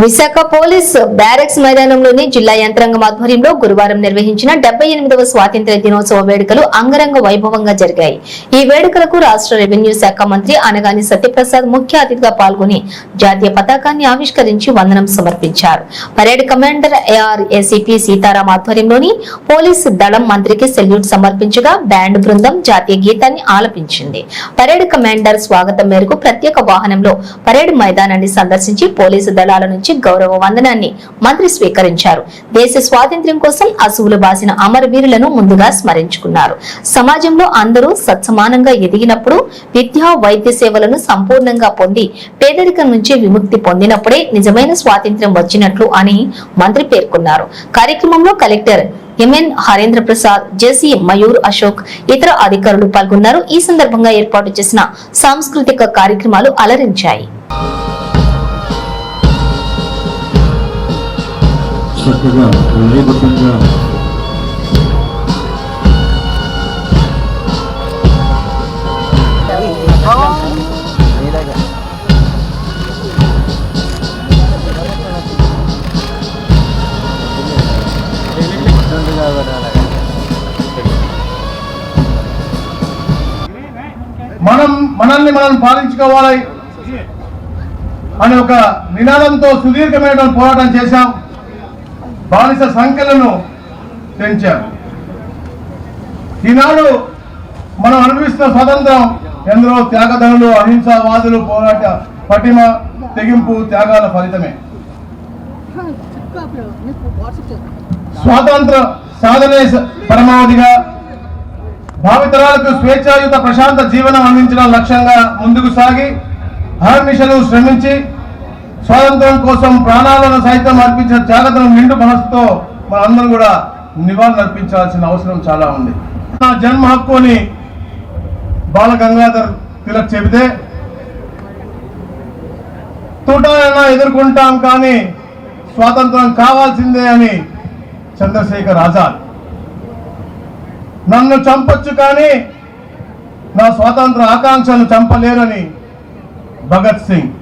Visakha police barracks మైదానంలోని జిల్లా యంత్రాంగం ఆధ్వర్యంలో గురువారం నిర్వహించిన డెబ్బై ఎనిమిదవ స్వాతంత్ర్య దినోత్సవ వేడుకలు అంగరంగ వైభవంగా జరిగాయి. ఈ వేడుకలకు రాష్ట్ర రెవెన్యూ శాఖ మంత్రి అనగాని సత్యప్రసాద్ ముఖ్య అతిథిగా పాల్గొని జాతీయ పతాకాన్ని ఆవిష్కరించి వందనం సమర్పించారు. Parade commander AR ACP Sitaram ఆధ్వర్యంలోని పోలీసు దళం మంత్రికి సెల్యూట్ సమర్పించగా బ్యాండ్ బృందం జాతీయ గీతాన్ని ఆలపించింది. పరేడ్ కమాండర్ స్వాగతం మేరకు ప్రత్యేక వాహనంలో పరేడ్ మైదానాన్ని సందర్శించి పోలీసు దళాల నుంచి గౌరవ వందనాన్ని మంత్రి స్వీకరించారు. దేశ స్వాతంత్ర్యం కోసం అసువులు బాసిన అమరవీరులను ముందుగా స్మరించుకున్నారు. సమాజంలో అందరూ సత్సమానంగా ఎదిగినప్పుడు విద్యా వైద్య సేవలను సంపూర్ణంగా పొంది పేదరికం నుంచి విముక్తి పొందినప్పుడే నిజమైన స్వాతంత్ర్యం వచ్చినట్లు అని మంత్రి పేర్కొన్నారు. కార్యక్రమంలో collector M N Harendra Prasad J C Mayur Ashok ఇతర అధికారులు పాల్గొన్నారు. ఈ సందర్భంగా ఏర్పాటు చేసిన సాంస్కృతిక కార్యక్రమాలు అలరించాయి. చక్కగా విజయవంతంగా మనం మనల్ని మనం పాలించుకోవాలి అనే ఒక నినాదంతో సుదీర్ఘమైన పోరాటం చేశాం. బానిస సంఖ్యలను పెంచారు. ఈనాడు మనం అనుభవిస్తున్న స్వాతంత్రం ఎందరో త్యాగధనులు అహింసావాదులు పోరాట పటిమ తెగింపు త్యాగాల ఫలితమే. స్వాతంత్ర సాధనే పరమావధిగా భావితరాలకు స్వేచ్ఛాయుత ప్రశాంత జీవనం అందించడం లక్ష్యంగా ముందుకు సాగి అహర్నిశలు శ్రమించి స్వాతంత్రం కోసం ప్రాణాలను సైతం అర్పించిన త్యాగతను నిండు మనసుతో మనందరం కూడా నివాళులు అర్పించాల్సిన అవసరం చాలా ఉంది. నా జన్మ హక్కు అని బాల గంగాధర్ తిలక్ చెబితే తూటాలైనా ఎదుర్కొంటాం కానీ స్వాతంత్రం కావాల్సిందే అని చంద్రశేఖర్ ఆజాద్. నన్ను చంపొచ్చు కానీ నా స్వాతంత్ర ఆకాంక్షను చంపలేరని భగత్ సింగ్.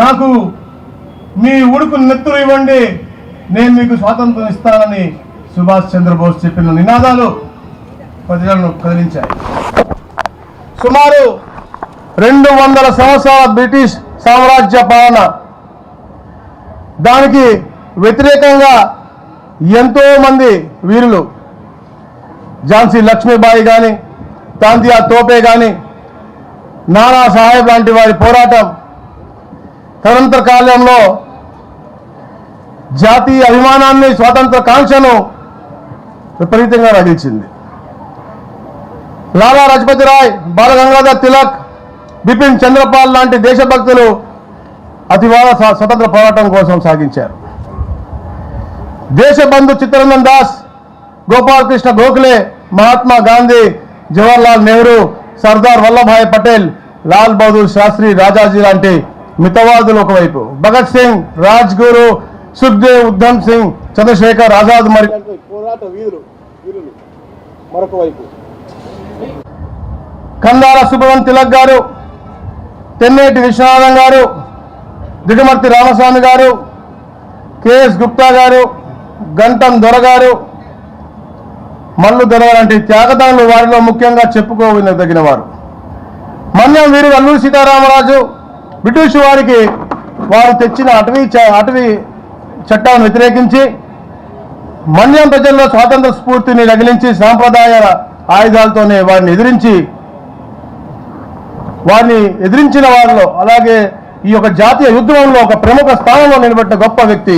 నాకు మీ ఉడుకు నెత్తురు ఇవ్వండి. నేను మీకు స్వాతంత్రం ఇస్తానని సుభాష్ చంద్రబోస్ చెప్పిన నినాదాలు ప్రజలను కదిలించాయి. సుమారు రెండు వందల సంవత్సరాల బ్రిటిష్ సామ్రాజ్య పాలన. దానికి వ్యతిరేకంగా ఎంతో మంది వీరులు ఝాన్సీ లక్ష్మీబాయి కానీ తాంతియా తోపే కానీ నానా సాహెబ్ లాంటి వారి పోరాటం తదనంతర కాలంలో జాతీయ అభిమానాన్ని స్వాతంత్ర కాంక్షను విపరీతంగా రగిల్చింది. లాలా లజపతి రాయ్ బాలగంగాధర్ తిలక్ బిపిన్ చంద్రపాల్ లాంటి దేశభక్తులు అతివాద స్వతంత్ర పోరాటం కోసం సాగించారు. దేశబంధు చిత్తరంజన్ దాస్ గోపాలకృష్ణ గోఖలే మహాత్మా గాంధీ జవహర్లాల్ నెహ్రూ సర్దార్ వల్లభాయ్ పటేల్ లాల్ బహదూర్ శాస్త్రి రాజాజీ లాంటి మితవాదులు ఒకవైపు. భగత్ సింగ్ రాజ్ గురు సుఖ్దేవ్ ఉద్ధమ్ సింగ్ చంద్రశేఖర్ ఆజాద్ మరి పోరాట వీరులు వీరులు మరొక వైపు. కందాల సుబ్రహ్మణ్యం తిలక్ గారు తెన్నేటి విశ్వనాథం గారు దిగమర్తి రామస్వామి గారు కెఎస్ గుప్తా గారు గంటం దొర గారు మల్లు దొర లాంటి త్యాగదానులు వారిలో ముఖ్యంగా చెప్పుకోదగిన వారు మన్యం వీరు అల్లూరి సీతారామరాజు బ్రిటిష్ వారికి వారు తెచ్చిన అటవీ చ- అటవీ చట్టాలను వ్యతిరేకించి మన్యం ప్రజల్లో స్వాతంత్ర స్ఫూర్తిని రగిలించి సాంప్రదాయ ఆయుధాలతోనే వారిని ఎదిరించి వారిని ఎదిరించిన వారిలో అలాగే ఈ యొక్క జాతీయ ఉద్యమంలో ఒక ప్రముఖ స్థానంలో నిలబెట్టిన గొప్ప వ్యక్తి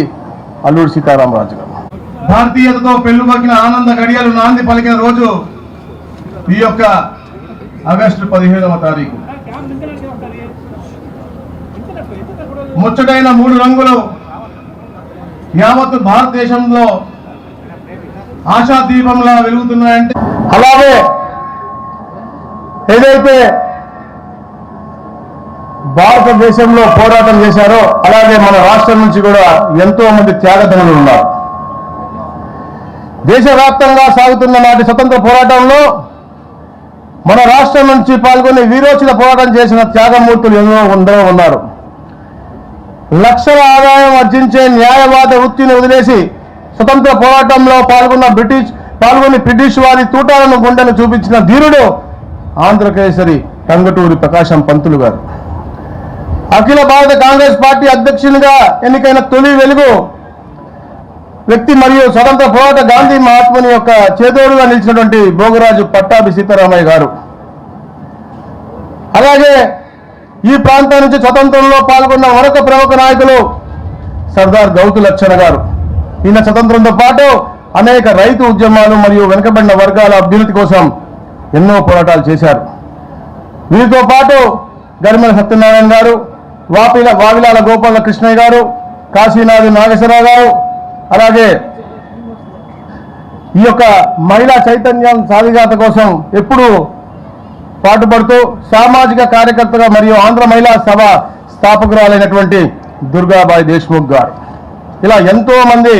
అల్లూరి సీతారామరాజు గారు. భారతీయతతో పెళ్ళుబకిన ఆనంద గడియలు నాంది పలికిన రోజు ఈ యొక్క ఆగస్టు పదిహేనవ తారీఖు. ముచ్చటైన మూడు రంగులు యావత్ భారతదేశంలో ఆశాదీపంలా వెలుగుతున్నాయంటే అలాగే ఏదైతే భారతదేశంలో పోరాటం చేశారో అలాగే మన రాష్ట్రం నుంచి కూడా ఎంతో మంది త్యాగధనులు ఉన్నారు. దేశవ్యాప్తంగా సాగుతున్న నాటి స్వతంత్ర పోరాటంలో మన రాష్ట్రం నుంచి పాల్గొని వీరోచిత పోరాటం చేసిన త్యాగమూర్తులు ఎన్నో ఎందరో ఉన్నారు. లక్షల ఆదాయం ఆర్జించే న్యాయవాద వృత్తిని వదిలేసి స్వతంత్ర పోరాటంలో పాల్గొన్న బ్రిటిష్ పాల్గొని బ్రిటిష్ వారి తూటాలను గుండెను చూపించిన ధీరుడు ఆంధ్రకేసరి టంగటూరి ప్రకాశం పంతులు గారు. అఖిల భారత కాంగ్రెస్ పార్టీ అధ్యక్షునిగా ఎన్నికైన తొలి వెలుగు వ్యక్తి మరియు స్వతంత్ర పోరాట గాంధీ మహాత్ముని యొక్క చేదోడుగా నిలిచినటువంటి భోగరాజు పట్టాభి సీతారామయ్య గారు. అలాగే ఈ ప్రాంతం నుంచి స్వతంత్రంలో పాల్గొన్న మరొక ప్రముఖ నాయకులు సర్దార్ గౌతు లక్షణ గారు. ఈయన స్వతంత్రంతో పాటు అనేక రైతు ఉద్యమాలు మరియు వెనుకబడిన వర్గాల అభ్యున్నతి కోసం ఎన్నో పోరాటాలు చేశారు. వీరితో పాటు గరిమల సత్యనారాయణ గారు వాపిల వావిలాల గోపాల కృష్ణయ్య గారు కాశీనాథ్ నాగేశ్వరరావు గారు అలాగే ఈ యొక్క మహిళా చైతన్యం సాధికారత కోసం ఎప్పుడూ పాటుపడుతూ సామాజిక కార్యకర్తగా మరియు ఆంధ్ర మహిళా సభ స్థాపకురాలైనటువంటి దుర్గాబాయి దేశ్ముఖ్ గారు. ఇలా ఎంతో మంది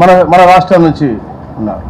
మన మన రాష్ట్రం నుంచి ఉన్నారు.